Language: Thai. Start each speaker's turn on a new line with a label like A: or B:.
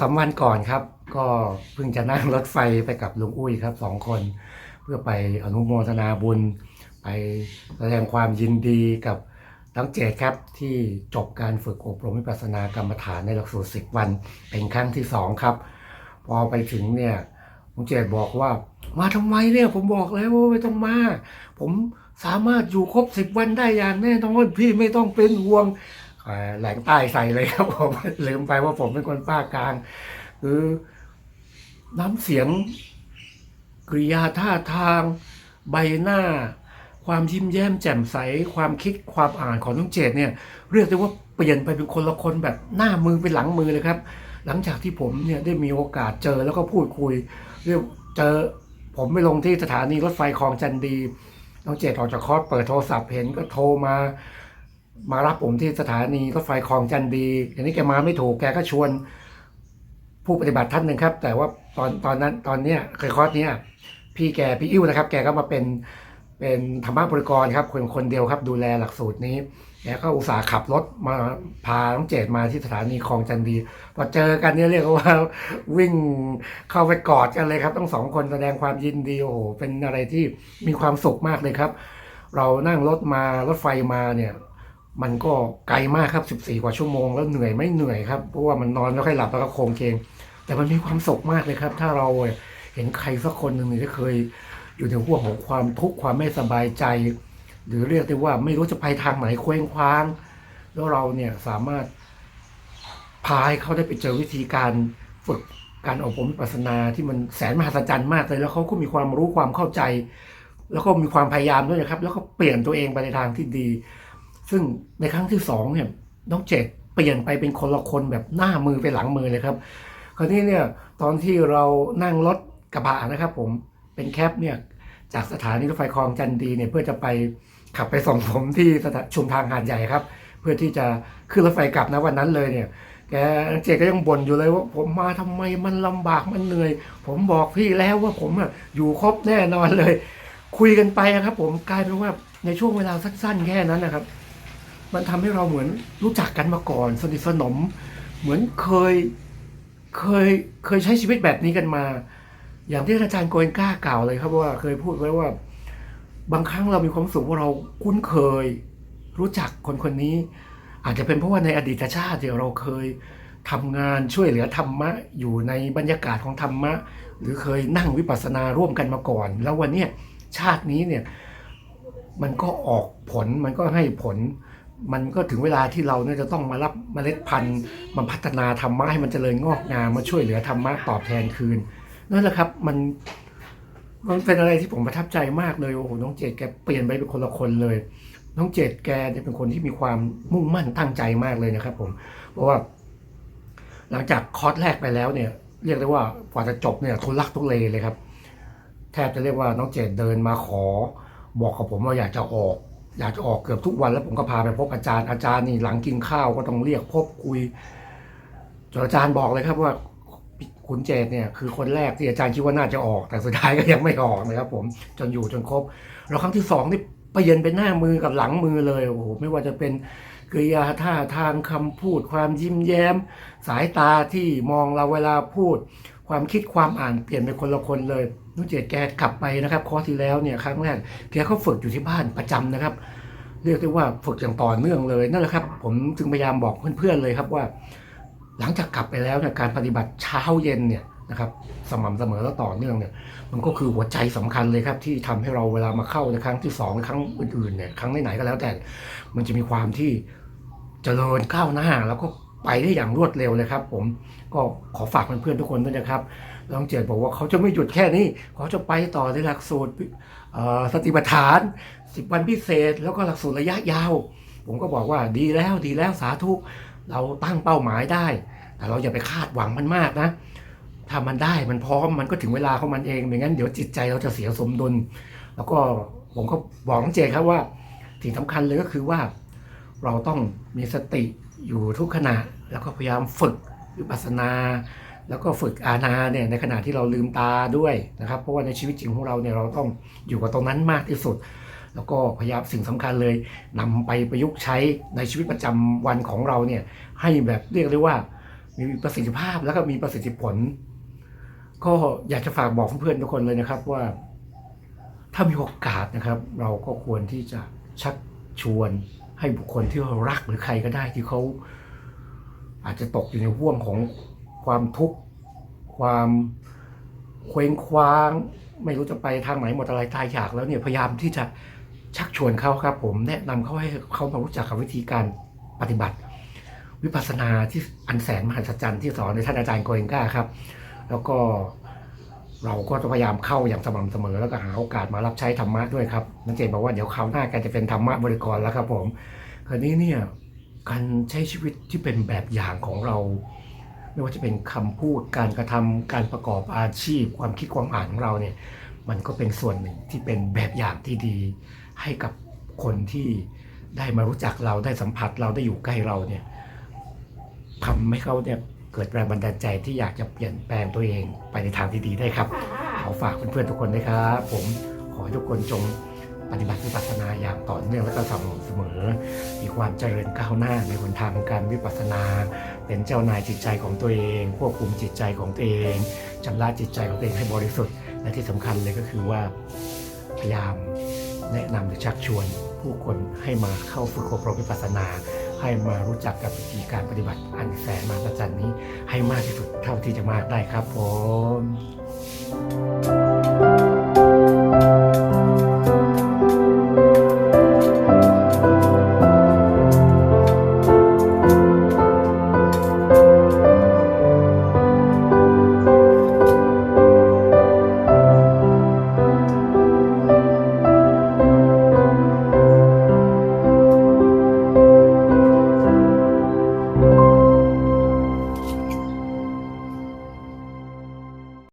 A: สามวันก่อนครับ ก็เพิ่งจะนั่งรถไฟไปกับลุงอุ้ยครับสองคน เพื่อไปอนุโมทนาบุญ ไปแสดงความยินดีกับทั้งเจดครับที่จบการฝึกอบรมวิปัสสนากรรมฐานในหลักสูตร10วันเป็นครั้งที่สองครับ พอไปถึงเนี่ยลุงเจดบอกว่ามาทำไมเนี่ยผมบอกแล้วว่าไม่ต้องมา ผมสามารถอยู่ครบ10วันได้อย่างแน่นอนพี่ไม่ต้องเป็นห่วง แหลงใต้ใส่เลยครับผมลืมไปว่าผมเป็นคนภาคกลาง คือน้ำเสียงกริยาท่าทาง ใบหน้า ความยิ้มแย้มแจ่มใส ความคิดความอ่านของน้องเจดเนี่ย เรียกได้ว่าเปลี่ยนไปเป็นคนละคนแบบหน้ามือเป็นหลังมือเลยครับ หลังจากที่ผมเนี่ยได้มีโอกาสเจอแล้วก็พูดคุยเรียกเจอผมไปลงที่สถานีรถไฟคลองจันดีน้องเจดออกจากคอร์สเปิดโทรศัพท์เห็นก็โทรมา มารับผมที่สถานีรถไฟคลองจันดีอันนี้แกมาไม่ถูกแกก็ชวน ผู้ปฏิบัติท่านหนึ่งครับ แต่ว่าตอนตอนนั้นตอนเนี้ยเคยคอร์สเนี้ยพี่แกพี่อิ้วนะครับ แกก็มาเป็นเป็นธรรมบริกรครับคนคนเดียวครับ ดูแลหลักสูตรนี้แกก็อุตส่าห์ขับรถมาพาน้องเจดมาที่สถานีคลองจันดีพอเจอกันเนี่ยเรียกว่าวิ่งเข้าไปกอดกันเลยครับต้งสองคนแสดงความยินดีโอ้โหเป็นอะไรที่มีความสุขมากเลยครับ เรานั่งรถมารถไฟมาเนี่ย มันก็ไกลมากครับ 14 กว่าชั่วโมงแล้วเหนื่อยไม่เหนื่อยครับเพราะว่ามันนอนแล้วค่อยหลับแล้วก็โคงเคงแต่มันมีความสุขมากเลยครับ ถ้าเราเห็นใครสักคนหนึ่งที่เคย อยู่ในห่วงของความทุกข์ความไม่สบายใจ หรือเรียกได้ว่าไม่รู้จะไปทางไหนเคว้งคว้าง แล้วเราเนี่ยสามารถพาให้เขาได้ไปเจอวิธีการฝึกการอบรมปัสสนาที่มันแสนมหัศจรรย์มากเลยแล้วเขาก็มีความรู้ความเข้าใจ แล้วก็มีความพยายามด้วยนะครับ แล้วก็เปลี่ยนตัวเองไปในทางที่ดี ซึ่งในครั้งที่สองเนี่ยน้องเจดเปลี่ยนไปเป็นคนละคนแบบหน้ามือไปหลังมือเลยครับ คราวนี้เนี่ยตอนที่เรานั่งรถกระบะนะครับ ผมเป็นแคปเนี่ยจากสถานีรถไฟคลองจันดีเนี่ยเพื่อจะไปขับไปส่งผมที่สถาชุมทางหาดใหญ่ครับ เพื่อที่จะขึ้นรถไฟกลับนะวันนั้นเลยเนี่ยแกเจก็ยังบ่นอยู่เลยว่าผมมาทำไมมันลำบากมันเหนื่อย ผมบอกพี่แล้วว่าผมอะอยู่ครบแน่นอนเลย คุยกันไปอะครับ ผมกลายเป็นว่าในช่วงเวลาสั้นๆแค่นั้นนะครับ มันทำให้เราเหมือนรู้จักกันมาก่อน สนิทสนม เหมือนเคยเคยเคยใช้ชีวิตแบบนี้กันมา อย่างที่อาจารย์โกเอนก้ากล่าวเลยครับว่าเคยพูดไว้ว่า บางครั้งเรามีความสุขว่าเราคุ้นเคย รู้จักคนคนนี้ อาจจะเป็นเพราะว่าในอดีตชาติเราเคยทำงานช่วยเหลือธรรมะ อยู่ในบรรยากาศของธรรมะ หรือเคยนั่งวิปัสสนาร่วมกันมาก่อน แล้ววันนี้ชาตินี้เนี่ยมันก็ออกผลมันก็ให้ผล มันก็ถึงเวลาที่เราเนี่ยจะต้องมารับเมล็ดพันธุ์มาพัฒนาธรรมะให้มันเจริญงอกงามมาช่วยเหลือธรรมะตอบแทนคืนนั่นแหละครับมันมันเป็นอะไรที่ผมประทับใจมากเลยโอ้โหน้องเจดแกเปลี่ยนไปเป็นคนละคนเลย น้องเจดแกเนี่ยเป็นคนที่มีความมุ่งมั่นตั้งใจมากเลยนะครับ ผมเพราะว่า หลังจากคอร์สแรกไปแล้วเนี่ย เรียกได้ว่ากว่าจะจบเนี่ยทุลักทุเลเลยครับ แทบจะเรียกว่าน้องเจดเดินมาขอ บอกกับผมว่าอยากจะออก อยากจะออกเกือบทุกวันแล้วผมก็พาไปพบอาจารย์อาจารย์นี่หลังกินข้าวก็ต้องเรียกพบคุยจนอาจารย์บอกเลยครับว่าคุณเจดเนี่ยคือคนแรกที่อาจารย์คิดว่าน่าจะออก แต่สุดท้ายก็ยังไม่ออกนะครับผมจนอยู่จนครบแล้วครั้งที่สองนี่เปลี่ยนเป็นหน้ามือกับหลังมือเลยโอ้โหไม่ว่าจะเป็นกริยาท่าทางคำพูด ความยิ้มแย้ม สายตาที่มองเราเวลาพูด ความคิดความอ่านเปลี่ยนเป็นคนละคนเลย นุ่นเจดแกกลับไปนะครับคอร์สที่แล้วเนี่ยครั้งแรกแกก็ฝึกอยู่ที่บ้านประจำนะครับ เรียกได้ว่าฝึกอย่างต่อเนื่องเลยนั่นแหละครับ ผมถึงพยายามบอกเพื่อนๆเลยครับว่า หลังจากกลับไปแล้วเนี่ยการปฏิบัติเช้าเย็นเนี่ยนะครับสม่ำเสมอและต่อเนื่องเนี่ยมันก็คือหัวใจสำคัญเลยครับ ที่ทำให้เราเวลามาเข้าในครั้งที่สองในครั้งอื่นๆเนี่ยครั้งไหนๆก็แล้วแต่ มันจะมีความที่เจริญก้าวหน้าแล้วก็ ไปได้อย่างรวดเร็วเลยครับ ผมก็ขอฝากเพื่อนๆทุกคนด้วยนะครับน้องเจดบอกว่าเขาจะไม่หยุดแค่นี้เขาจะไปต่อในหลักสูตรสติปัฏฐานสิบวันพิเศษ แล้วก็หลักสูตรระยะยาว ผมก็บอกว่าดีแล้วดีแล้วสาธุเราตั้งเป้าหมายได้ แต่เราอย่าไปคาดหวังมันมากนะถ้ามันได้มันพร้อมมันก็ถึงเวลาของมันเองไม่งั้นเดี๋ยวจิตใจเราจะเสียสมดุล แล้วก็ผมก็บอกน้องเจครับว่าสิ่งสำคัญเลยก็คือว่า เราต้องมีสติ อยู่ทุกขณะแล้วก็พยายามฝึกวิปัสนา แล้วก็ฝึกอานาเนี่ยในขณะที่เราลืมตาด้วยนะครับ เพราะว่าในชีวิตจริงของเราเนี่ยเราต้องอยู่กับตรงนั้นมากที่สุด แล้วก็พยายามสิ่งสำคัญเลยนำไปประยุกต์ใช้ในชีวิตประจำวันของเราเนี่ยให้แบบเรียกได้ว่ามีประสิทธิภาพแล้วก็มีประสิทธิผล ก็อยากจะฝากบอกเพื่อนๆทุกคนเลยนะครับว่า ถ้ามีโอกาสนะครับ เราก็ควรที่จะชักชวน ให้บุคคลที่เรารักหรือใครก็ได้ที่เขาอาจจะตกอยู่ในห่วงของความทุกข์ความเคว้งคว้าง ไม่รู้จะไปทางไหนหมดอะไรตายอยากแล้วเนี่ยพยายามที่จะชักชวนเขาครับ ผมแนะนำเขาให้เขามารู้จักกับวิธีการปฏิบัติ วิปัสสนาที่อันแสนมหัศจรรย์ที่สอนในท่านอาจารย์โกเอนก้าครับ แล้วก็ เราก็จะพยายามเข้าอย่างสม่ำเสมอ แล้วก็หาโอกาสมารับใช้ธรรมะด้วยครับนักเจนบอกว่าเดี๋ยวคราวหน้าแกันจะเป็นธรรมะบริกรแล้วครับผมคราวนี้เนี่ยการใช้ชีวิตที่เป็นแบบอย่างของเรา ไม่ว่าจะเป็นคำพูดการกระทำการประกอบอาชีพ ความคิดความอ่านของเราเนี่ยมันก็เป็นส่วนหนึ่งที่เป็นแบบอย่างที่ดี ให้กับคนที่ได้มารู้จักเราได้สัมผัสเราได้อยู่ใกล้เราเนี่ยทำให้เขาเนี่ย กิดแรงบันดาลใจที่อยากจะเปลี่ยนแปลงตัวเองไปในทางที่ดีได้ครับ ขอฝากเพื่อนๆทุกคนนะครับผมขอให้ทุกคนจงปฏิบัติวิปัสสนาอย่างต่อเนื่องและก็สม่ำเสมอ มีความเจริญก้าวหน้าในหนทางของการวิปัสสนา เป็นเจ้านายจิตใจของตัวเอง ควบคุมจิตใจของตัวเองชำระจิตใจของตัวเองให้บริสุทธิ์ และที่สำคัญเลยก็คือว่าพยายามแนะนำหรือชักชวนผู้คนให้มาเข้าฝึกอบรมวิปัสสนา ให้มารู้จักกับวิธีการปฏิบัติอันแสนมหัศจรรย์นี้ให้มากที่สุดเท่าที่จะมากได้ครับผม